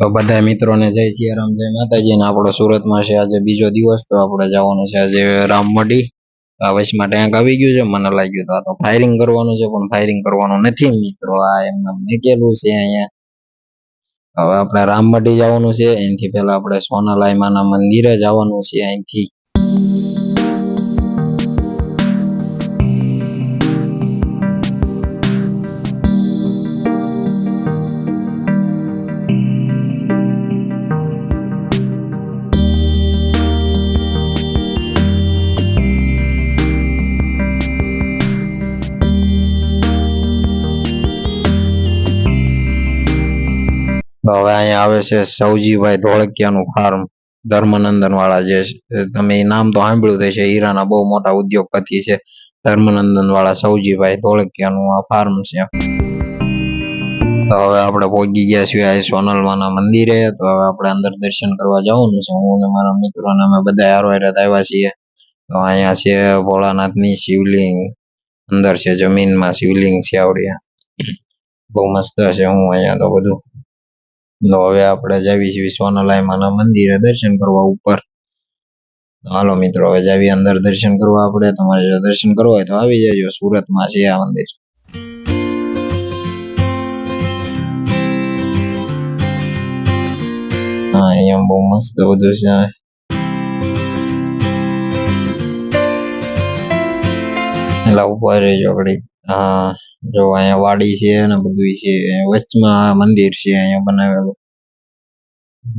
તો બધા મિત્રોને જય સિયારામ જય માતાજી ને આપણો સુરતમાં છે આજે બીજો દિવસ, તો આપણે જવાનું છે આજે રામમઢી. વચમાં ટેન્ક આવી ગયું છે, મને લાગ્યું તો આ તો ફાયરિંગ કરવાનું છે, પણ ફાયરિંગ કરવાનું નથી મિત્રો. આ એમને મેકેલું છે અહીંયા. હવે આપણે રામમઢી જવાનું છે, એનાથી પહેલા આપણે સોનાલાઈ માના મંદિરે જવાનું છે અહીંથી. હવે અહીંયા આવે છે સૌજીભાઈ ધોળકિયાનું ફાર્મ ધર્મનંદન વાળા જે તમે નામ તો સાંભળ્યું હશે, હીરાના બહુ મોટા ઉદ્યોગપતિ છે. ધર્મનંદન વાળા સૌજીભાઈ ધોળકિયાનું આ ફાર્મ છે. હવે આપણે પહોંચી ગયા છીએ આ સોનલમાના મંદિરે. તો હવે આપણે અંદર દર્શન કરવા જવાનું છે. હું અને મારા મિત્રો અમે બધા હારો હારે જ આવ્યા છીએ. તો અહીંયા છે ભોળાનાથની શિવલિંગ. અંદર છે જમીનમાં શિવલિંગ છે આવડ્યા બહુ મસ્ત છે હું અહીંયા તો બધું તો હવે આપણે જાવી છીએ માના મંદિરે દર્શન કરવા ઉપર. હાલો મિત્રો, હવે જાવી અંદર દર્શન કરવા આપણે. તમારે જો દર્શન કરવા હોય તો આવી જજો, સુરતમાં છે આ મંદિર. હા, અહીંયા બહુ મસ્ત બધું છે. એલા ઊભા રહેજો ઘડીક. હા. જો અહીંયા વાડી છે અને બધું છે વચમાં મંદિર છે, અહીંયા બનાવેલું.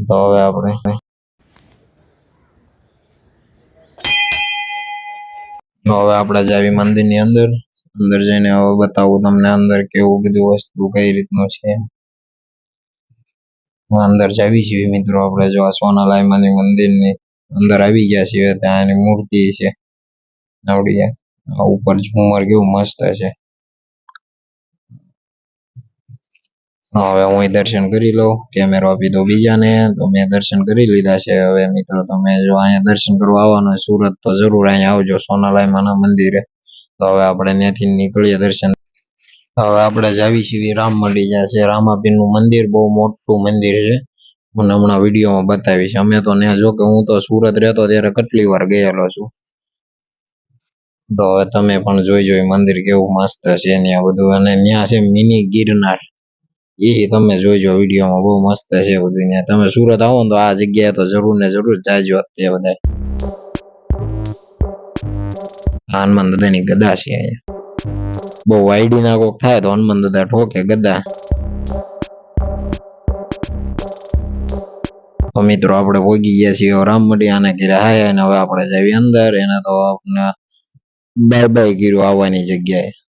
તો હવે આપણે હવે આપણે જાવી મંદિરની અંદર અંદર જઈને હવે બતાવું તમને અંદર કેવું બધું વસ્તુ કઈ રીતનું છે. અંદર જાવી છીએ મિત્રો, આપણે જો આ સોનાલાઈમાની મંદિરની અંદર આવી ગયા છીએ ત્યાં એની મૂર્તિ છે. આવડી આ ઉપર ઝુમર કેવું મસ્ત છે. હવે હું દર્શન કરી લઉં કેમેરો આપી દો બીજાને, તો મેં દર્શન કરી લીધા છે. હવે મિત્રો, તમે જો અહીંયા દર્શન કરવા આવવાનો સુરત તો જરૂર અહીંયા આવજો સોનાલાઈમાના મંદિરે. તો હવે આપણે ત્યાંથી નીકળીએ દર્શન. હવે આપણે જાવી છીએ રામમઢી જ્યાં છે. રામાપીરનું મંદિર બહુ મોટું મંદિર છે. હું હમણાં વિડીયોમાં બતાવીશ. અમે તો ત્યાં જો કે હું તો સુરત રહેતો ત્યારે કેટલી વાર ગયેલો છું. તો હવે તમે પણ જોઈ જોઈ મંદિર કેવું મસ્ત છે ત્યાં બધું. અને ત્યાં છે મિની ગિરનાર. એ તમે જોઈજો વિડીયોમાં બહુ મસ્ત છે બધું ને તમે સુરત આવો ને તો આ જગ્યાએ તો જરૂર ને જરૂર જાજો અત્યારે બધા હનુમાન દાદાની ગદા છે અહીંયા. બહુ વાયડી ના કોક થાય તો હનુમાન દાદા ઠોકે ગદા. તો મિત્રો આપણે ભોગી ગયા છીએ રામમઢી આને ઘેરે હાય અને હવે આપણે જઈએ અંદર. એને તો આપણે બાય બાય કર્યું આવવાની જગ્યાએ.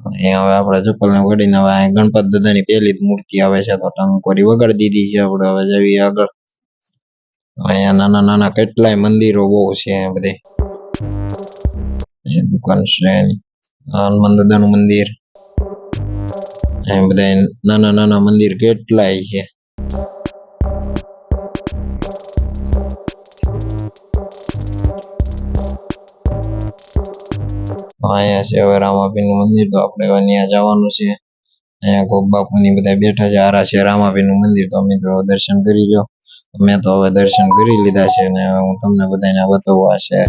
અહીંયા હવે આપણે ચપ્પલ ને વળીને હવે ગણપત દાદાની પહેલી મૂર્તિ આવે છે, તો ટંકોરી વગાડી દીધી છે આપણે. હવે જઈએ આગળ. અહીંયા નાના નાના કેટલાય મંદિરો બહુ છે બધે. દુકાન છે હનુમાન દાદાનું મંદિર. બધા નાના નાના મંદિર કેટલાય છે. અહીંયા છે. હવે રામાપીરનું મંદિર તો આપણે હવે ત્યાં જવાનું છે. અહીંયા ગોપ બાપુની બધા બેઠા છે. આરા છે રામાપીરનું મંદિર. તો મિત્રો દર્શન કરી લો મેં તો હવે દર્શન કરી લીધા છે અને હું તમને બધાને બતાવવા છે.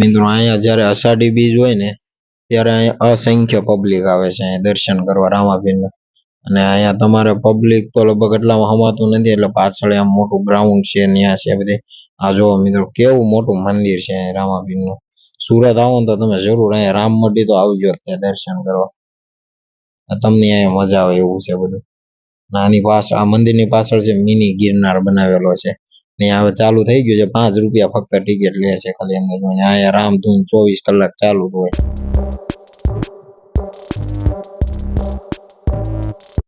મિત્રો અહીંયા જ્યારે અષાઢી બીજ હોય ને, ત્યારે અહીંયા અસંખ્ય પબ્લિક આવે છે અહીંયા દર્શન કરવા રામાપીરના. અને અહીંયા તમારે પબ્લિક તો લગભગ એટલામાં હમાતું નથી, એટલે પાછળ આમ મોટું ગ્રાઉન્ડ છે ત્યાં છે બધે. આ જો મિત્રો કેવું મોટું મંદિર છે રામાપીરનું સુરત આવો ને તો તમે જરૂર અહીંયા રામ રામમઢી તો આવજો ત્યાં દર્શન કરવા. તમને અહીંયા મજા આવે એવું છે બધું. નાની પાછળ આ મંદિરની પાછળ છે મિની ગિરનાર બનાવેલો છે. ને હવે ચાલુ થઈ ગયું છે, પાંચ રૂપિયા ફક્ત ટિકિટ લે છે ખાલી અંદર જોઈને અહીંયા રામધૂન ચોવીસ કલાક ચાલુ હોય.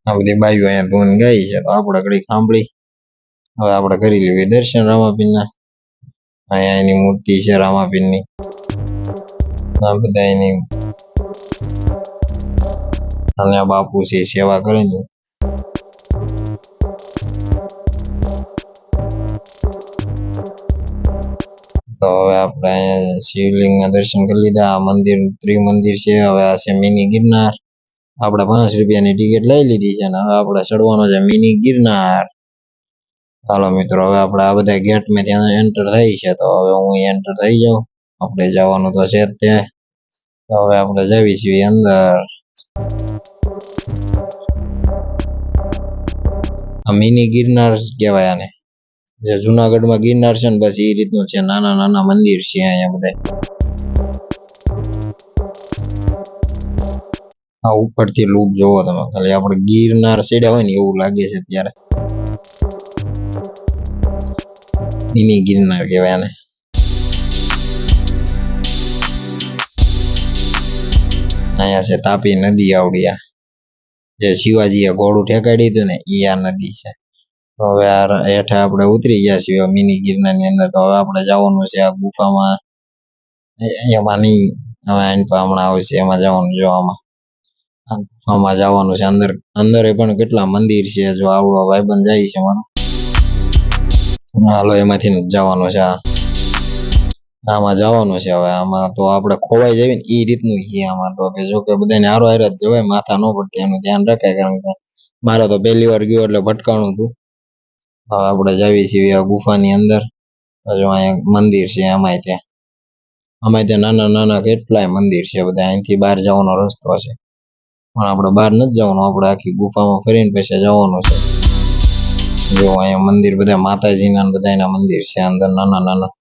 આ બધી બાઈઓ અહીંયા ધૂન ગઈ છે તો આપણે ઘડી સાંભળી. હવે આપણે કરી લેવી દર્શન રામાપીરના અહીંયા એની મૂર્તિ છે રામાપીરની આ બધા એની અને આ બાપુ છે એ સેવા કરે ને તો હવે આપણે અહીંયા શિવલિંગના દર્શન કરી લીધા આ મંદિર ત્રિમંદિર છે હવે આ છે મિની ગિરનાર આપણે પાંચ રૂપિયાની ટિકિટ લઈ લીધી છે ને હવે આપણે ચડવાનો છે મિની ગિરનાર ચાલો મિત્રો, હવે આપણે આ બધા ગેટ મેં ત્યાં એન્ટર થઈ છે, તો હવે હું એન્ટર થઈ જાઉં. આપણે જવાનું તો છે જ ત્યાં. હવે આપણે જવી છીએ અંદર. આ મિની ગિરનાર કહેવાય આને. જે જુનાગઢમાં ગિરનાર છે ને બસ એ રીતનું છે. નાના નાના મંદિર છે અહીંયા બધા આ ઉપરથી લૂપ જોવો તમે. ખાલી આપણે ગિરનાર ચડ્યા હોય ને એવું લાગે છે ત્યારે. મિની ગિરનાર કહેવાય આને અહીંયા છે તાપી નદી આવડી આ જે શિવાજીએ ઘોડું ઠેકાડી દીધું ને એ આ નદી છે તો હવે આ હેઠે આપણે ઉતરી ગયા છીએ મિની ગિરનારની અંદર તો હવે આપણે જવાનું છે આ ગુફામાં એમાં નહીં હવે હમણાં આવશે એમાં જવાનું જોવામાં આ ગુફામાં જવાનું છે અંદર અંદર પણ કેટલા મંદિર છે જો આવડો ભાઈબંધ જાય છે મારો હાલો એમાંથી જવાનું છે આમાં જવાનું છે હવે, આમાં તો આપણે ખોવાઈ જવી ને એ રીતનું છે આમાં તો. કે જો કે બધાને હારો હારે જ જવાય, માથા ન પડતી, એનું ધ્યાન રખાય, કારણ કે મારે તો પહેલી વાર ગયો એટલે ભટકાણું હતું. હવે આપણે જઈએ છીએ આ ગુફાની અંદર. હજુ અહીંયા મંદિર છે આમાંય ત્યાં. આમાંય ત્યાં નાના નાના કેટલાય મંદિર છે બધા. અહીંથી બહાર જવાનો રસ્તો છે. પણ આપણે બહાર નથી જવાનું, આપણે આખી ગુફામાં ફરીને પછી જવાનું છે. જો અહીંયા મંદિર બધા માતાજીના બધા બધાયના મંદિર છે, અંદર નાના નાના.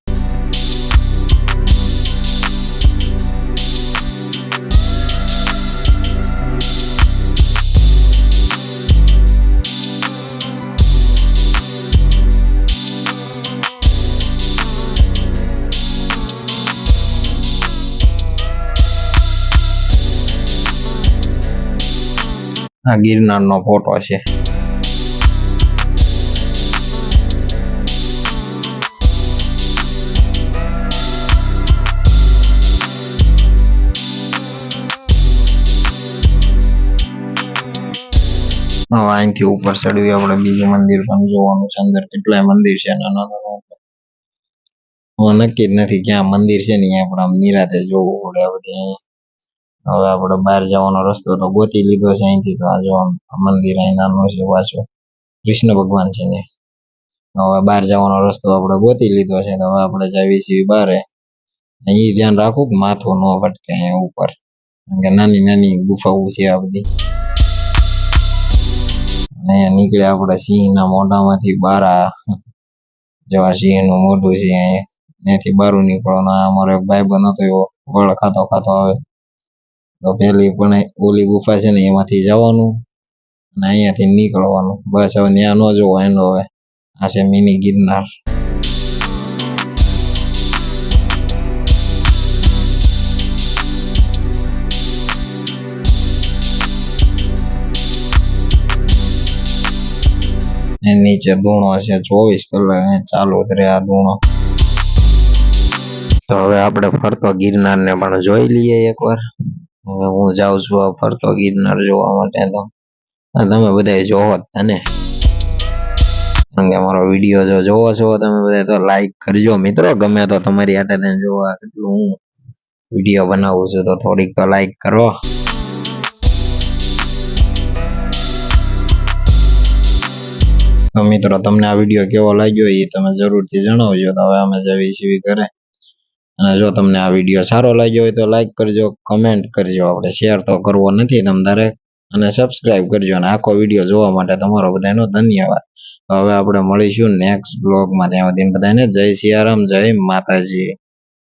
આ ગિરનારનો ફોટો છે. હવે અહીંથી ઉપર ચડવી આપણે બીજું મંદિર પણ જોવાનું છે. અંદર કેટલાય મંદિર છે હવે નક્કી જ નથી ક્યાં મંદિર છે ને આપણે આમ નિરાતે જોવું પડે. આ હવે આપણે બહાર જવાનો રસ્તો તો ગોતી લીધો છે અહીંથી તો આ જો મંદિર અહીં નાનું છે પાછું. કૃષ્ણ ભગવાન છે ને. હવે બહાર જવાનો રસ્તો આપણે ગોતી લીધો છે. તો હવે આપણે જવી છીએ બહાર અહીં ધ્યાન રાખવું કે માથું ન ભટકે ઉપર. નાની નાની ગુફાઓ છે આ બધી. અહીંયા નીકળ્યા આપણે સિંહના મોઢામાંથી બહાર જેવા સિંહનું મોઢું છે અહીંયા. ત્યાંથી બારું નીકળવાનું અમારો ભાઈ બનો તો એવો વળ ખાતો ખાતો આવે. તો પેલી પણ ઓલી ગુફા છે ને એમાંથી જવાનું અને અહીંયાથી નીકળવાનું. બસ હવે ત્યાં ન જોવો, એનો હવે આ છે મિની ગિરનાર. નીચે ધૂણો છે ચોવીસ કલાક ચાલુ જ રહે આ ધૂણો તો હવે આપણે ફરતો ગિરનાર ને પણ જોઈ લઈએ એકવાર. હવે હું જાઉં છું ફરતો ગિરનાર જોવા માટે તો. તમે બધા જોવો જ તને. કારણ કે મારો વીડિયો જો જોવો છો તમે બધા તો લાઈક કરજો. મિત્રો, ગમે તો તમારી હાથે જોવા કેટલું હું વીડિયો બનાવું છું તો થોડીક તો લાઈક કરો. તો મિત્રો, તમને આ વીડિયો કેવો લાગ્યો એ તમે જરૂરથી જણાવજો. તો હવે અમે જેવી છીએ કરે અને જો તમને આ વીડિયો સારો લાગ્યો હોય તો લાઈક કરજો કમેન્ટ કરજો. આપણે શેર તો કરવો નથી તમારે અને સબસ્ક્રાઇબ કરજો. અને આખો વીડિયો જોવા માટે તમારો બધાનો ધન્યવાદ. હવે આપણે મળીશું નેક્સ્ટ બ્લોગમાં ત્યાં સુધી બધાને જય સિયારામ, જય માતાજી.